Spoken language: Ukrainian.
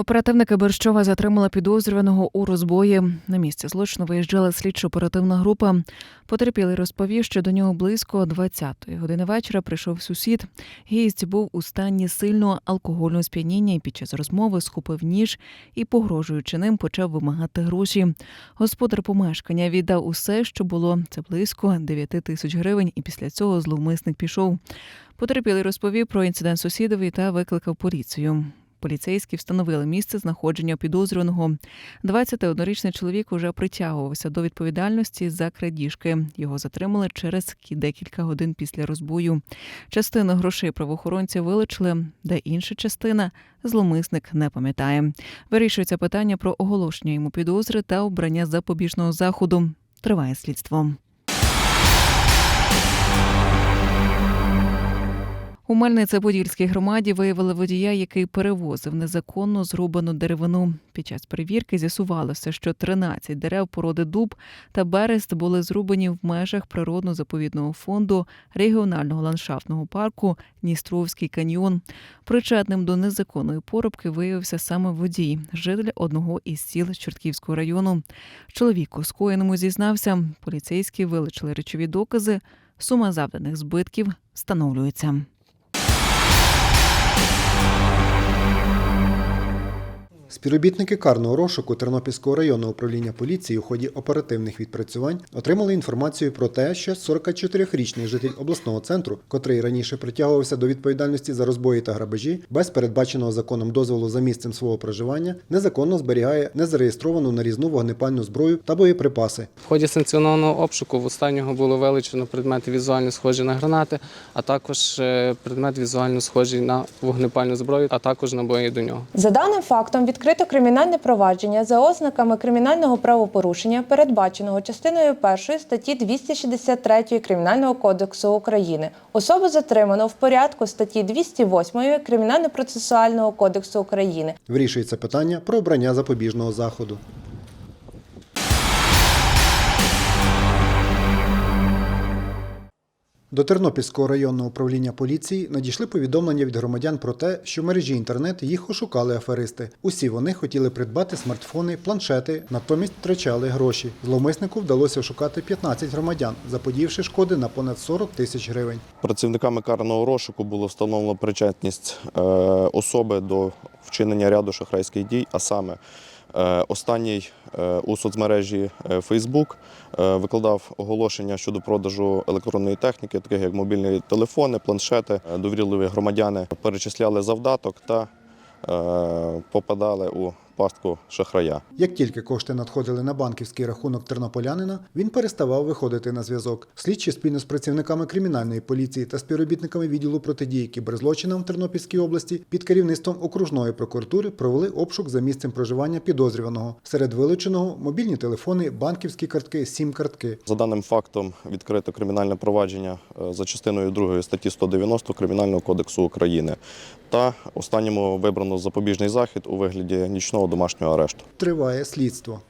Оперативники Борщова затримали підозрюваного у розбої. На місце злочину виїжджала слідчо-оперативна група. Потерпілий розповів, що до нього близько 20-ї години вечора прийшов сусід. Гість був у стані сильного алкогольного сп'яніння і під час розмови схопив ніж і, погрожуючи ним, почав вимагати гроші. Господар помешкання віддав усе, що було. Це близько 9 тисяч гривень, і після цього зловмисник пішов. Потерпілий розповів про інцидент сусідові та викликав поліцію. Поліцейські встановили місце знаходження підозрюваного. 21-річний чоловік уже притягувався до відповідальності за крадіжки. Його затримали через декілька годин після розбою. Частину грошей правоохоронці вилучили, де інша частина зломисник не пам'ятає. Вирішується питання про оголошення йому підозри та обрання запобіжного заходу. Триває слідство. У Мельнице-Подільській громаді виявили водія, який перевозив незаконно зрубану деревину. Під час перевірки з'ясувалося, що 13 дерев породи дуб та берест були зрубані в межах природно-заповідного фонду регіонального ландшафтного парку Дністровський каньйон. Причетним до незаконної порубки виявився саме водій, житель одного із сіл Чортківського району. Чоловік у скоєному зізнався. Поліцейські вилучили речові докази. Сума завданих збитків встановлюється. Співробітники карного розшуку Тернопільського районного управління поліції у ході оперативних відпрацювань отримали інформацію про те, що 44-річний житель обласного центру, котрий раніше притягувався до відповідальності за розбої та грабежі, без передбаченого законом дозволу за місцем свого проживання, незаконно зберігає незареєстровану нарізну вогнепальну зброю та боєприпаси. В ході санкціонованого обшуку в останнього було вилучено предмети візуально схожі на гранати, а також е, предмет візуально схожий на вогнепальну зброю, а також набої до нього. За даним фактом відкрито кримінальне провадження за ознаками кримінального правопорушення, передбаченого частиною 1 статті 263 Кримінального кодексу України. Особу затримано в порядку статті 208 Кримінально-процесуального кодексу України. Вирішується питання про обрання запобіжного заходу. До Тернопільського районного управління поліції надійшли повідомлення від громадян про те, що в мережі інтернет їх ошукали аферисти. Усі вони хотіли придбати смартфони, планшети, натомість втрачали гроші. Зловмиснику вдалося ошукати 15 громадян, заподіявши шкоди на понад 40 тисяч гривень. Працівниками карного розшуку було встановлено причетність е, особи до вчинення ряду шахрайських дій, а саме останній е, у соцмережі е, Facebook е, викладав оголошення щодо продажу електронної техніки, таких як мобільні телефони, планшети. Е, Довірливі громадяни перечисляли завдаток та е, попадали у пастку шахрая. Як тільки кошти надходили на банківський рахунок тернополянина, він переставав виходити на зв'язок. Слідчі спільно з працівниками кримінальної поліції та співробітниками відділу протидії кіберзлочинам в Тернопільській області під керівництвом окружної прокуратури провели обшук за місцем проживання підозрюваного. Серед вилученого мобільні телефони, банківські картки, сім-картки. За даним фактом відкрито кримінальне провадження е, за частиною 2 статті 190 Кримінального кодексу України. Та останньому вибрано запобіжний захід у вигляді нічного домашнього арешту. Триває слідство.